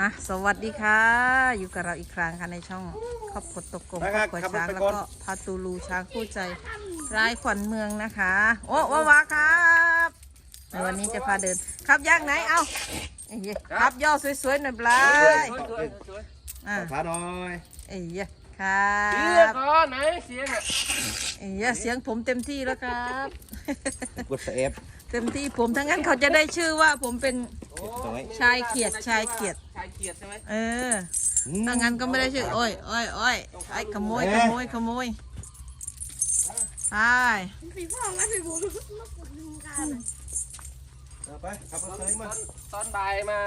อะสวัสดีค่ะ อยู่กับเราอีกครั้งค่ะในช่องครอบครัวตกกลมไปคครรัอบบครัวขับรถช้างไปแล้วก่อนก็พาตูลูช้างคู่ใจรายขวัญเมืองนะคะ โอ้ว้าวาครับในวันนี้จะพาเดินครับย่างไหนเอาไอ้เหี้ยครับย่อสวยๆหน่อยบลายอะขาหน่อยไอ้เหี้ยครัเสียงบก่อนไหนเสียงอะไอ้เหี้ยเสียงผมเต็มที่แล้วครับกดเอฟเต็มที่ผมทั้งนั้นเขาจะได้ชื่อว่าผมเป็นตรงไหนชายเขียดชายเขียดชายเขียดใช่ไหมเออถ้างั้นก็ไม่ได้ชื่อโอ้ยโอ้ยโอ้ยไอ้ขโมยขโมยขโมยใช่สีพ่อมาสีบูมากดดูกันเอาไปขับรถตอนเลยมาตอนบ่ายมา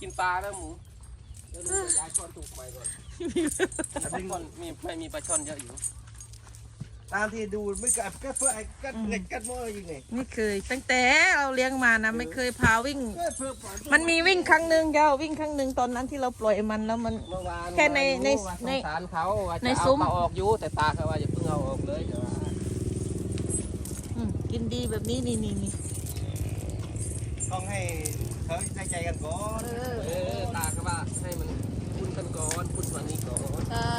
กินปลาแล้วหมูเดี๋ยวเราจะย้ายช้อนถูกใหม่ก่อนปลาช่อนมีไม่มีปลาช่อนเยอะอยู่ ตามที่ดูไม่กัดกัดเพื่อไอ้กัดเหล็กกัดหม้อยิงไงไม่เคย ตั้งแต่เราเลี้ยงมานะไม่เคยพาวิ่งเพื่อเพื่อปล่อยมันมีวิ่งครั้งหนึ่งเจ้าวิ่งครั้งหนึ่งตอนนั้นที่เราปล่อยมันแล้วมัน เมื่อวานแค่ในในว่าสในงสารเขาว่าในจะซุ้เอามเขาออกอยู่แต่ตาเขาว่าอย่าเพิ่งเอาออกเลยเดี๋ยวว่าอืมกินดีแบบนี้นี่นี่นี่ต้องให้เขาใจใจกันก่อนเออเออตาเขาว่าให้มันคุ้นกันก่อนคุ้นส่วนนี้ก่อนใช่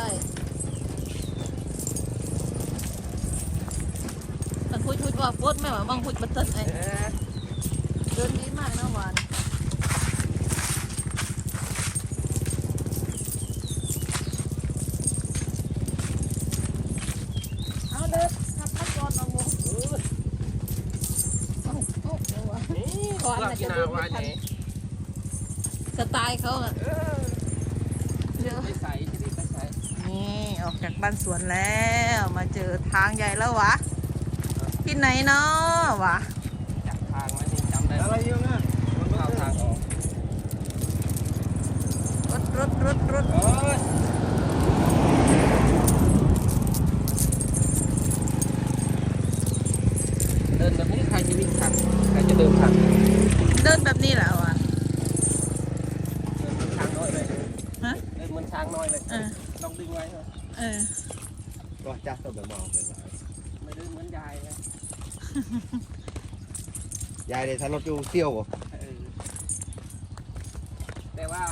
มันพูดว่าโคตรไม่หว่าบางพูดบัตเติ้ลไอ้เดินดีมากนะหวานเอาเดินขับรถก่อนเอาหมูเอาเอาเดี๋ยววะนี่ก่อนเลือกน่ะจะเดินไม่ทันสไตล์เขาอะเออเดี๋ยวไปใส่จะรีบไปใส่นี่ ออกจากบ้านสวนแล้วมาเจอทางใหญ่แล้ววะ ที่ไหนเนาะวะจับทางไว้นี่จำได้อะไรอยู่นะเข้าทางออกรถรถรถรถโอ้ยเดินแบบนี้ใครจะวิ่งทันใครจะเดินทันเดินแบบนี้แหละวะเดินเหมือนช้างน้อยเลยฮะเดินเหมือนช้างน้อยเลยเออต้องดึงไว้เถอะเออก็จับตัวแบบมองเป็นไรไม่เดินเหมือนยายเลย ยายเดี๋ยวถ้ารถอยู่เซี่ยวบ่เออแต่ว่า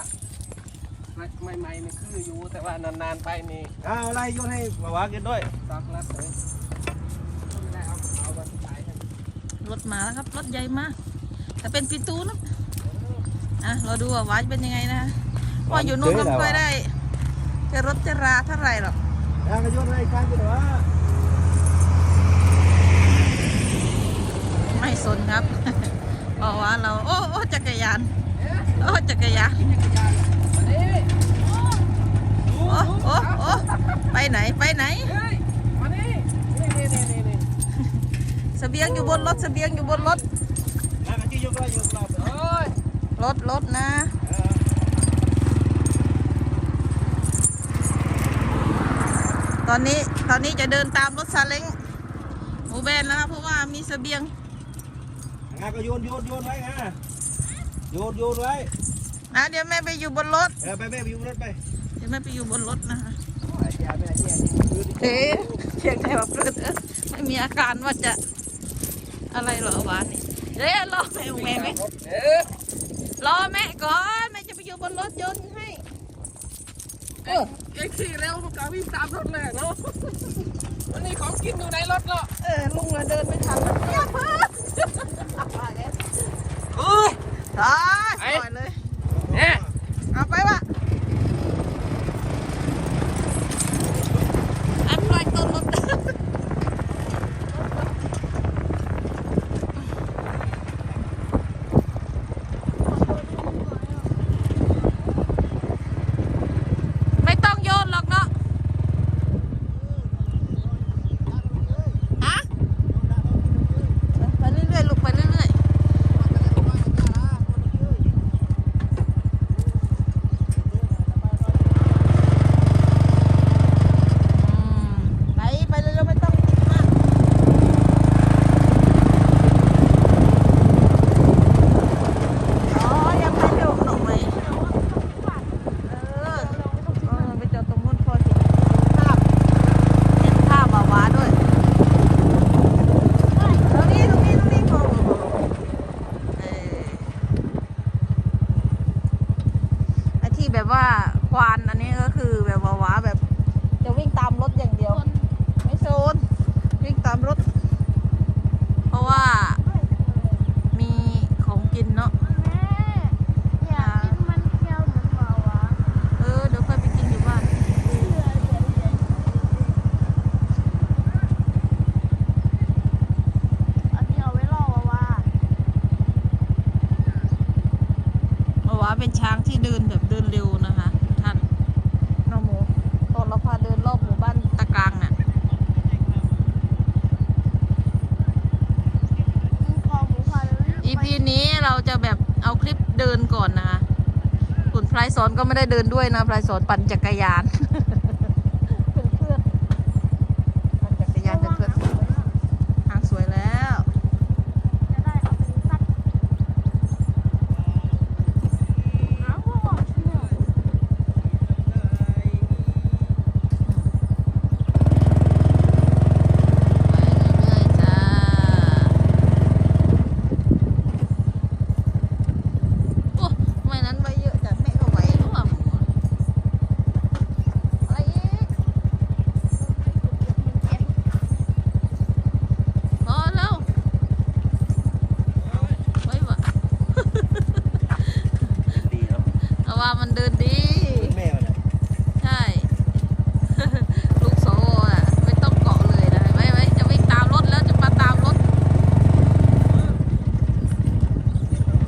ไม่ไม่ไม่คืออยู่แต่ว่านานๆไปนี่อ้าวอะไรโยนให้มาวากินด้วยซักแล้วเลยไม่ได้เอากระเป๋ามาใส่ให้รถมาแล้วครับรถใหญ่มากแต่เป็นปีตูนะอะเราดูว่าหวานเป็นยังไงนะว่าอยู่นู่นก็ไม่ค่อยได้ จะรถจะราเท่าไหร่หรอกอะก็โยนให้ข้างกันวะไม่ สนครับ เพราะว่าเราโอ้โอ้จักรยาน โอ้จักรยานโอ้โอ้โอ้ไปไหนไปไหนเฮ้ยมานี่นี่นี่นี่นี่นี่เสบียงอยู่บนรถเสบียงอยู่บนรถรถรถนะตอนนี้ตอนนี้จะเดินตามรถซาเล้งหมูแบนนะครับเพราะว่ามีเสบียง งานก็โยนโยนโยนไว้ไงโยนโยนไว้อะเดี๋ยวแม่ไปอยู่บนรถ เออไปแม่ไปอยู่บนรถไปเดี๋ยวแม่ไปอยู่บนรถนะคะไอ้ยาแม่แย่เอ๊ะเชียงไทยแบบเปิดเออไม่มีอาการว่าจะอะไรเหรอวานนี่เดี๋ยวรอแม่แม่ไหมเอ๊ะรอแม่ก่อนแม่จะไปอยู่บนรถยนต์ให้เอ้ยไอ้ขี่เร็วลูกกาวิ่งตามรถเลยเนาะวันนี้ของกินอยู่ในรถเนาะเออลุงอะเดินไม่ทันแล้ว อย่าเพิ่ง เอ้ย ตายปล่อยเลย เนี่ย เอาไปวะอันปล่อยตัวรถไม่ต้องโยนหรอกเนาะฮะไปเรื่อยๆลูกไปเรื่อยๆ แบบว่าควานอันนี้ก็คือแบบว่าว้าแบบ จะวิ่งตามรถอย่างเดียว ไม่โซนวิ่งตามรถ เพราะว่ามีของกินเนาะ แม่อยากกินมันเคี้ยวเหมือนเบาวะ เออเดี๋ยวค่อยไปกินอยู่บ้าน เหลือเหลือเหลืออันนี้เอาไว้รอวะว่า เพราะว่าเป็นช้างที่เดินแบบเดินเร็วนะคะทุกท่านน้องหมูตอนเราพาเดินรอบหมู่บ้านตะกลางน่ะกินคอหมูพาเลย EP นี้เราจะแบบเอาคลิปเดินก่อนนะคะคุณพลายสอนก็ไม่ได้เดินด้วยนะพลายสอนปั่นจักรยานเป็นเพื่อนปั่นจักรยานเป็นเพื่อนทางสวยแล้ว จะได้เอาไปซัดอ้าวพวกบอกเชื่อ ไปเรื่อยๆจ้า โอ้ไม่นั้นไว้เยอะจังไม่เอาไว้หรือเปล่าหมูอะไรอีกพอแล้วไว้วะ ดีครับ เอาว่ามันเดินดี แม่มันน่ะ ใช่ ลูกโซ่อะไม่ต้องเกาะเลยนะไว้ไว้จะวิ่งตามรถแล้วจะมาตามรถ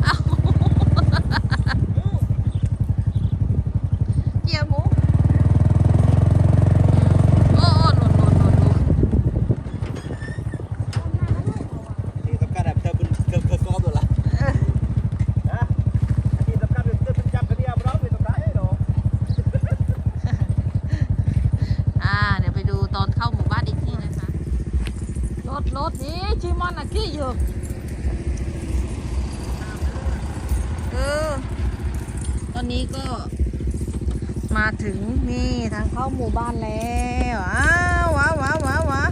เอ้า เกียร์หมูโอ้โอ้หล่นหล่นหล่นหล่น ที่สำคัญแบบเธอเป็นเกือบเกือบกอบตัวละฮะที่สำคัญเป็นเธอเป็นจับกระเดียมร้องเป็นสำคัญไอ้หนู อ่า เดี๋ยวไปดูตอนเข้าหมู่บ้านอีกทีนะคะ รถรถนี่ชิมอนอะกี้อยู่เออตอนนี้ก็มาถึงนี่ทางเข้าหมู่บ้านแล้วอ้าวว้าวว้าวว้าวว้าว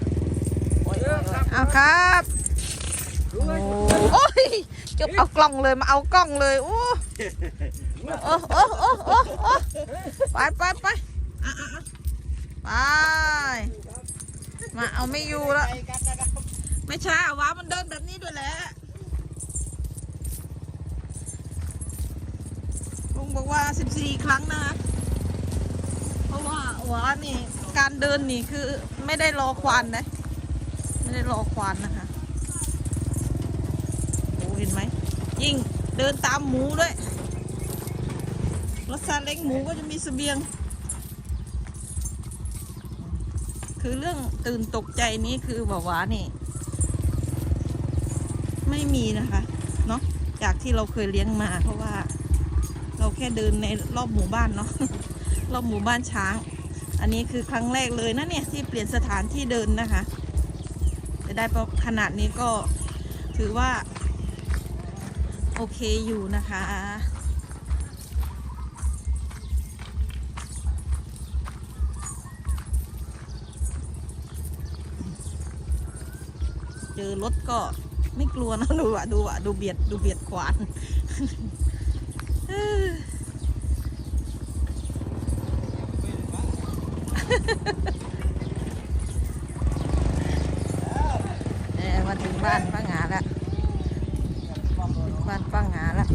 เอาครับโอ้ยจะเอากล้องเลยมาเอากล้องเลยโอ้โอ้โอ้โอ้โอ้ไปไปไปไป มาเอาไม่อยู่แล้ว ไม่ใช้าว้ามันเดินแบบนี้ด้วยแหละลุงบอกว่า 14 ครั้งนะ เพราะว่าว้านี่ การเดินนี่คือไม่ได้รอควานนะ ไม่ได้รอควานนะคะโอ้เห็นไหม ยิ่งเดินตามหมูด้วยรถซาเล้งหมูก็จะมีเสบียง คือเรื่องตื่นตกใจนี้คือบอกว่านี่ ไม่มีนะคะเนาะจากที่เราเคยเลี้ยงมา เพราะว่า เราแค่เดินในรอบหมู่บ้านเนาะรอบหมู่บ้านช้าง อันนี้คือครั้งแรกเลยนะเนี่ยที่เปลี่ยนสถานที่เดินนะคะจะได้ประขนาดนี้ก็ถือว่า โอเคอยู่นะคะ เจอรถก็ไม่กลัวนะดูอะดูอะดูเบียดดูเบียดขวานเออมาถึงบ้านป้าหงาแล้วบ้านป้าหงาแล้ว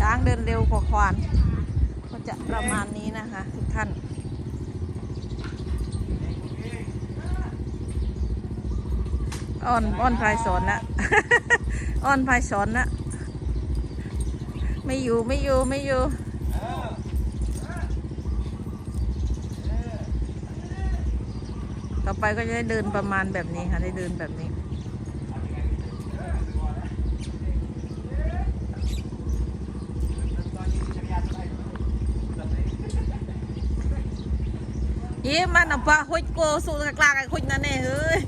ช้างเดินเร็วกว่าควาน ก็จะ ประมาณนี้นะคะ ทุกท่านอ้อนอ้อนพายสอนละอ้อนพายสอนละไม่อยู่ไม่อยู่ไม่อยู่ต่อไปก็จะได้เดินประมาณแบบนี้ค่ะ ได้เดินแบบนี้ ยิ่มันอะปลหุ่ยโกสูงกลางไอ้หุ่ยนั่นเองเฮ้ย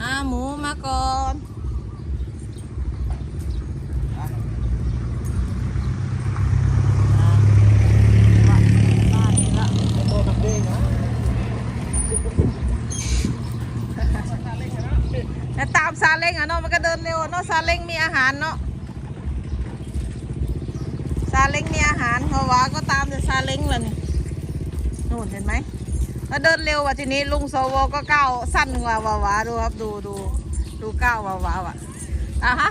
อ่าหมูมาก่อนตามซาเล้งอะเนาะมันก็เดินเร็วเนาะซาเล้งมีอาหารเนาะ ซาเล้งมีอาหารเพราะว่าก็ตามแต่ซาเล้งเลยนี่นู่นเห็นไหมแล้วเดินเร็วว่ะทีนี้ลุงสวก็ก้าวสั้นกว่าวาวาดูครับดูดูดูก้าววาวาว่ะอะฮะ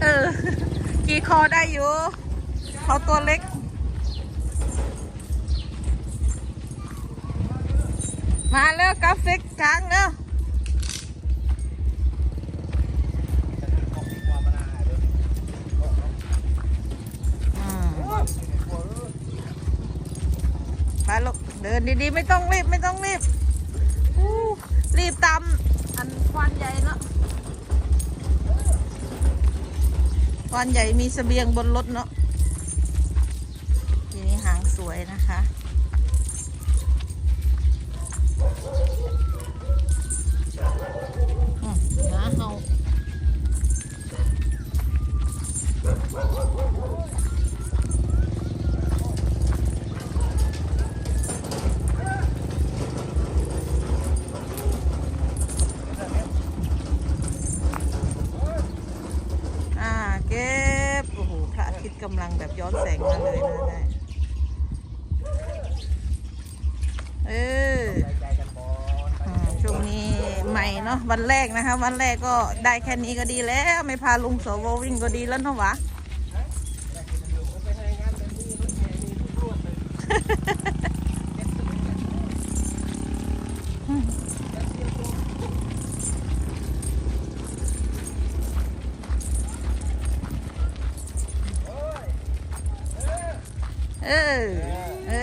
เออกี่คอได้อยู่เขาตัวเล็กมาเร็วกราฟิกกลางเร็ว ลูกเดินดีๆ ไม่ต้องรีบไม่ต้องรีบรีบตามอันควันใหญ่เนาะควันใหญ่มีเสบียงบนรถเนาะทีนี้หางสวยนะคะ ตย์กำลังแบบย้อนแสงมาเลยนะได้เออช่วงนี้ใหม่เนาะวันแรกนะคะ วันแรกก็ได้แค่นี้ก็ดีแล้ว ไม่พาลุงสววิ่งก็ดีแล้วเนาะวะ เออ เอ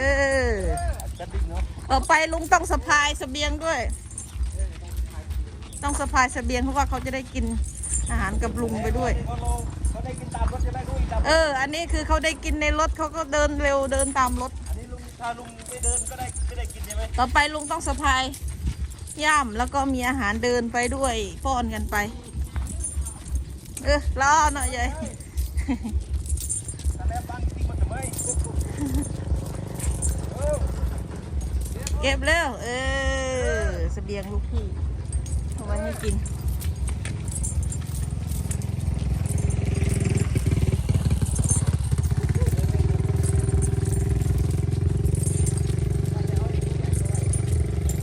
อจะดิ้งเนาะต่อไปลุงต้องสะพายเสบียงด้วย ต้องสะพายเสบียงเพราะว่าเขาจะได้กินอาหารกับลุงไปด้วยเขาลงเขาได้กินตามรถจะได้รู้อีกตามเออ อันนี้คือเขาได้กินในรถเขาก็เดินเร็วเดินตามรถอันนี้ลุงถ้าลุงไม่เดินก็ได้ก็ได้กินใช่ไหมต่อไปลุงต้องสะพายย่ามแล้วก็มีอาหารเดินไปด้วยป้อนกันไป เออรอหน่อยยาย แต่แล้วบ้านจริงมันจะไม่ เก็บแล้ว เออเสบียงลูกพี่เอาไว้ให้กิน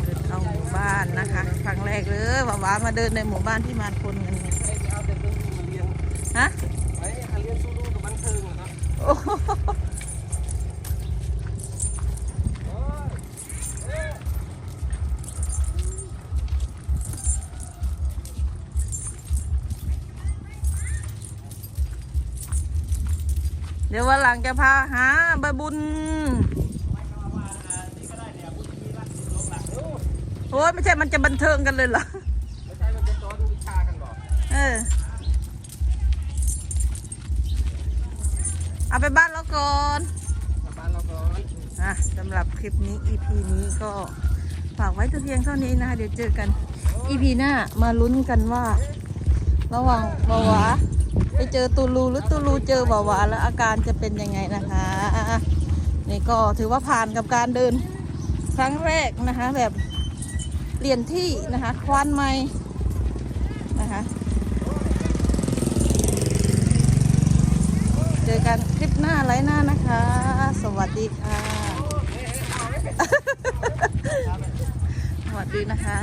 เดิน เข้าหมู่บ้านนะคะครั้งแรกเลยว่าว้ามาเดินในหมู่บ้านที่มาคนกันเนี่ยไอ้เอาแต่ตัวนี้มาเลี้ยงฮะไอ้หาเลี้ยงสู้ดูกับบันเทิงนะครับ โอ้โห เดี๋ยววันหลังจะพาหาบะบุญโอ้ยไม่ใช่มันจะบันเทิงกันเลยเหรอไม่ใช่มันจะสอนวิชากันบอกเออเอาไปบ้านแล้วก่อนกลับบ้านเราก่อนอะสำหรับคลิปนี้ EP นี้ก็ฝากไว้แต่เพียงเท่านี้นะคะเดี๋ยวเจอกัน EP หน้ามาลุ้นกันว่า ระหว่างบาวา ไปเจอตูลูหรือตูลูเจอบาวาแล้วอาการจะเป็นยังไงนะคะ นี่ก็ถือว่าผ่านกับการเดินครั้งแรกนะคะ แบบเปลี่ยนที่นะคะควานไม้นะคะเจอกันคลิปหน้าไลฟ์หน้านะคะ สวัสดีค่ะสวัสดีนะคะ